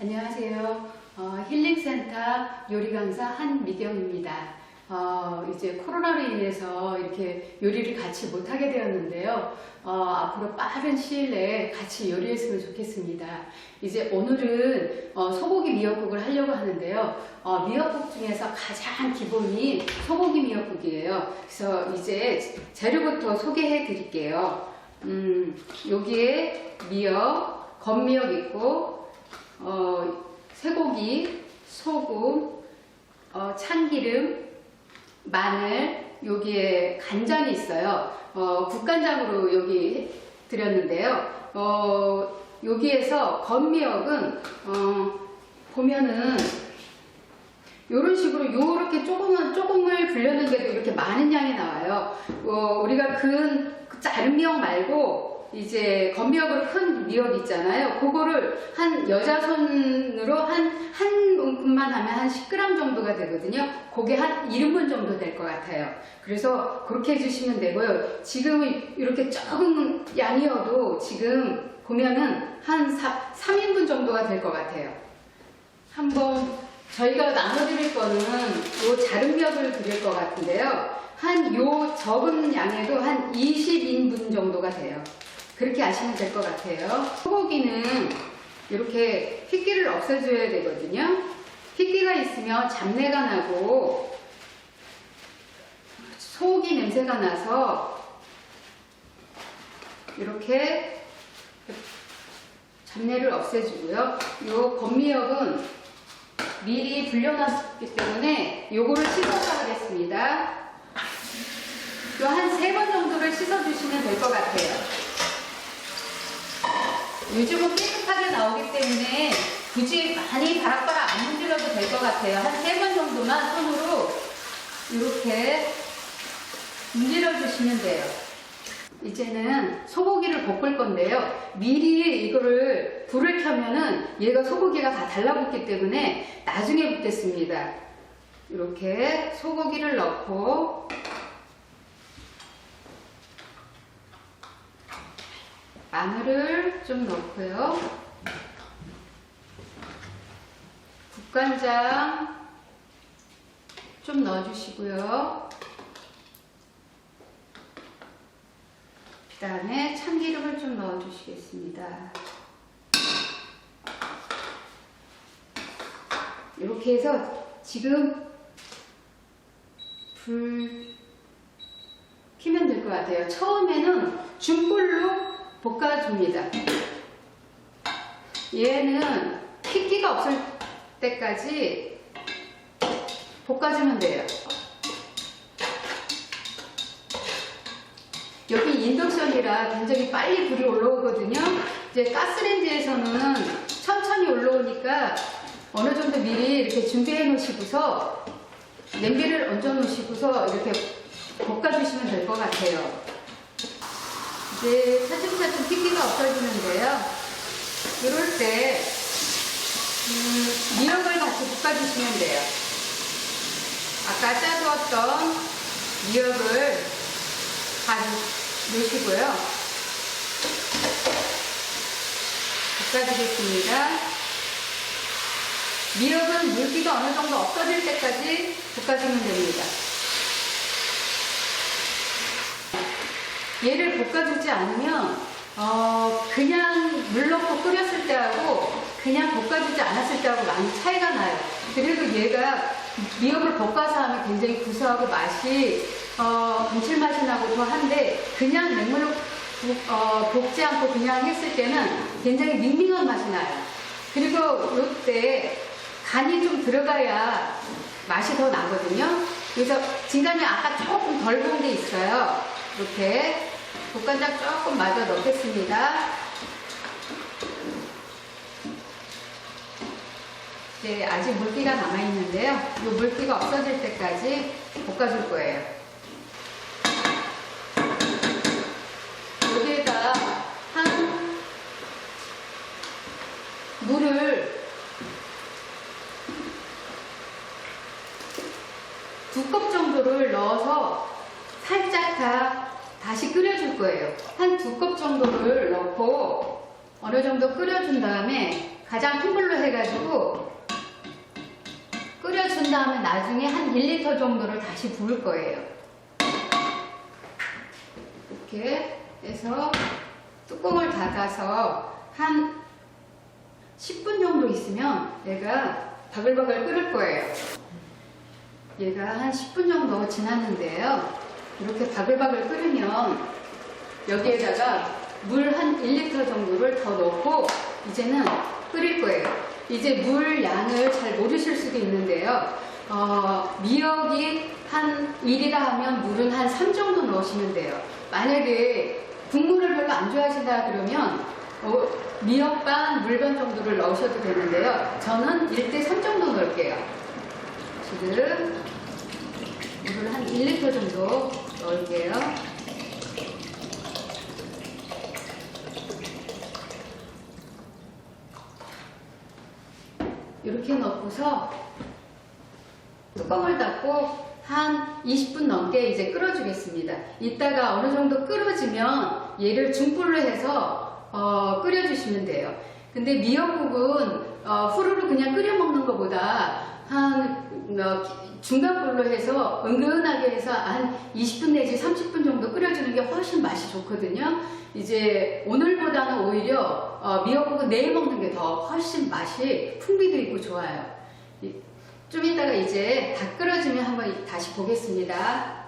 안녕하세요. 어, 힐링센터 요리 강사 한미경입니다. 어, 이제 코로나로 인해서 이렇게 요리를 같이 못하게 되었는데요. 어, 앞으로 빠른 시일 내에 같이 요리했으면 좋겠습니다. 이제 오늘은 어, 소고기 미역국을 하려고 하는데요. 어, 미역국 중에서 가장 기본이 소고기 미역국이에요. 그래서 이제 재료부터 소개해 드릴게요. 음, 여기에 미역, 겉미역 있고, 어, 쇠고기, 소금, 어, 참기름, 마늘, 여기에 간장이 있어요. 어, 국간장으로 여기 드렸는데요. 어, 여기에서 겉미역은, 어, 보면은, 이런 식으로 요렇게 조금은, 조금을 불렸는데도 이렇게 많은 양이 나와요. 어, 우리가 큰 작은 미역 말고, 이제 겉미역으로 큰 미역 있잖아요. 그거를 한 여자 손으로 한, 한 움큼만 하면 한 10g 정도가 되거든요. 그게 한 1인분 정도 될 것 같아요. 그래서 그렇게 해주시면 되고요. 지금 이렇게 적은 양이어도 지금 보면은 한 4, 3인분 정도가 될 것 같아요. 한번 저희가 나눠드릴 거는 요 작은 미역을 드릴 것 같은데요. 한 요 적은 양에도 한 20인분 정도가 돼요. 그렇게 하시면 될 것 같아요. 소고기는 이렇게 핏기를 없애줘야 되거든요. 핏기가 있으면 잡내가 나고 소고기 냄새가 나서 이렇게 잡내를 없애주고요. 요 겉미역은 미리 불려놨기 때문에 요거를 씻어서 하겠습니다. 요한세 번 정도를 씻어주시면 될 것 같아요. 요즘은 깨끗하게 나오기 때문에 굳이 많이 바락바락 안 문질러도 될 것 같아요. 한 세 번 정도만 손으로 이렇게 문질러 주시면 돼요. 이제는 소고기를 볶을 건데요. 미리 이거를 불을 켜면은 얘가 소고기가 다 달라붙기 때문에 나중에 붓겠습니다. 이렇게 소고기를 넣고 마늘을 좀 넣고요. 국간장 좀 넣어주시고요. 그 다음에 참기름을 좀 넣어주시겠습니다. 이렇게 해서 지금 불 키면 될 것 같아요. 처음에는 중불로 볶아줍니다. 얘는 핏기가 없을 때까지 볶아주면 돼요. 여기 인덕션이라 굉장히 빨리 불이 올라오거든요. 이제 가스레인지에서는 천천히 올라오니까 어느 정도 미리 이렇게 준비해 놓으시고서 냄비를 얹어 놓으시고서 이렇게 볶아주시면 될 것 같아요. 이제 차츰차츰 핏기가 없어지는데요. 이럴 때 음, 미역을 같이 볶아주시면 돼요. 아까 짜두었던 미역을 반 넣으시고요. 볶아주겠습니다. 미역은 물기가 어느 정도 없어질 때까지 볶아주면 됩니다. 얘를 볶아주지 않으면 어, 그냥 물 넣고 끓였을 때하고 그냥 볶아주지 않았을 때하고 많이 차이가 나요. 그리고 얘가 미역을 볶아서 하면 굉장히 구수하고 맛이 어, 감칠맛이 나고 더 한데 그냥 맹물로 볶, 어, 볶지 않고 그냥 했을 때는 굉장히 밍밍한 맛이 나요. 그리고 이때 간이 좀 들어가야 맛이 더 나거든요. 그래서 진간이 아까 조금 덜 본 게 있어요. 이렇게 국간장 조금 마저 넣겠습니다. 이제 아직 물기가 남아있는데요. 이 물기가 없어질 때까지 볶아줄 거예요. 두컵 정도를 넣고 어느 정도 끓여준 다음에 가장 큰 불로 해가지고 끓여준 다음에 나중에 한 1리터 정도를 다시 부을 거예요. 이렇게 해서 뚜껑을 닫아서 한 10분 정도 있으면 얘가 바글바글 끓을 거예요. 얘가 한 10분 정도 지났는데요. 이렇게 바글바글 끓으면 여기에다가 물 한 1리터 정도를 더 넣고 이제는 끓일 거예요. 이제 물 양을 잘 모르실 수도 있는데요. 어, 미역이 한 1이라 하면 물은 한 3 정도 넣으시면 돼요. 만약에 국물을 별로 안 좋아하신다 그러면 어, 미역 반, 물 반 정도를 넣으셔도 되는데요. 저는 1대 3 정도 넣을게요. 지금 물을 한 1리터 정도 넣을게요. 이렇게 넣고서 뚜껑을 닫고 한 20분 넘게 이제 끓여주겠습니다. 이따가 어느 정도 끓어지면 얘를 중불로 해서 어, 끓여주시면 돼요. 근데 미역국은 어, 후루루 그냥 끓여 먹는 것보다 한 어, 중간불로 해서 은근하게 해서 한 20분 내지 30분 정도 끓여주는 게 훨씬 맛이 좋거든요. 이제 오늘보다는 오히려 어, 미역국은 내일 먹는 게 더 훨씬 맛이 풍미도 있고 좋아요. 이- 좀 이따가 이제 다 끓여지면 한번 다시 보겠습니다.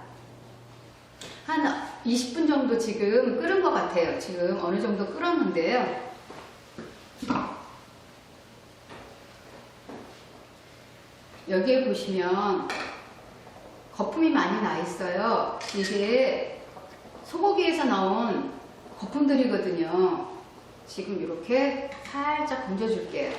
한 20분 정도 지금 끓은 것 같아요. 지금 어느 정도 끓었는데요. 여기에 보시면 거품이 많이 나 있어요. 이게 소고기에서 나온 거품들이거든요. 지금 이렇게 살짝 건져줄게요.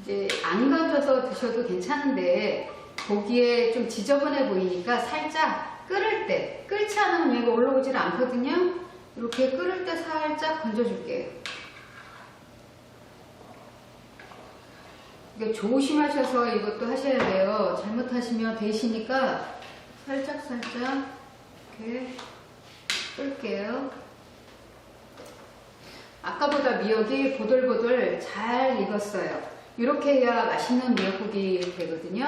이제 안 건져서 드셔도 괜찮은데 고기에 좀 지저분해 보이니까 살짝 끓을 때 끓지 않으면 얘가 올라오질 않거든요. 이렇게 끓을 때 살짝 건져줄게요. 이게 조심하셔서 이것도 하셔야 돼요. 잘못하시면 되시니까 살짝 살짝 이렇게 끓게요. 아까보다 미역이 보들보들 잘 익었어요. 이렇게 해야 맛있는 미역국이 되거든요.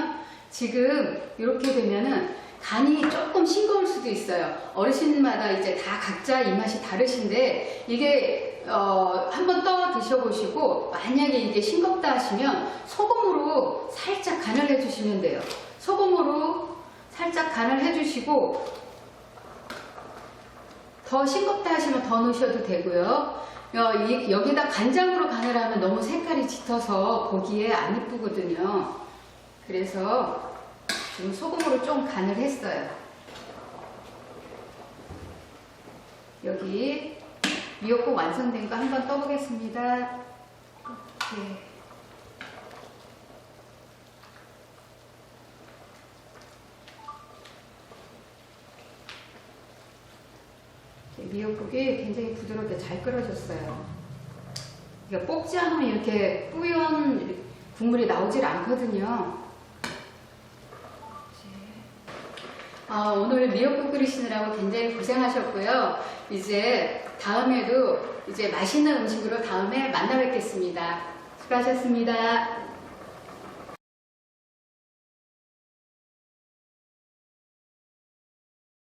지금 이렇게 되면은 간이 조금 싱거울 수도 있어요. 어르신마다 이제 다 각자 입맛이 다르신데 이게 어, 한번 떠 드셔보시고 만약에 이게 싱겁다 하시면 소금으로 살짝 간을 해주시면 돼요. 소금으로 살짝 간을 해주시고 더 싱겁다 하시면 더 넣으셔도 되고요. 어, 이- 여기다 간장으로 간을 하면 너무 색깔이 짙어서 보기에 안 이쁘거든요. 그래서 지금 소금으로 좀 간을 했어요. 여기 미역국 완성된 거 한번 떠보겠습니다. 이렇게. 이렇게 미역국이 굉장히 부드럽게 잘 끓어졌어요. 이게 볶지 않으면 이렇게 뿌연 국물이 나오질 않거든요. 아, 오늘 미역국 끓이시느라고 굉장히 고생하셨고요. 이제 다음에도 이제 맛있는 음식으로 다음에 만나 뵙겠습니다. 수고하셨습니다.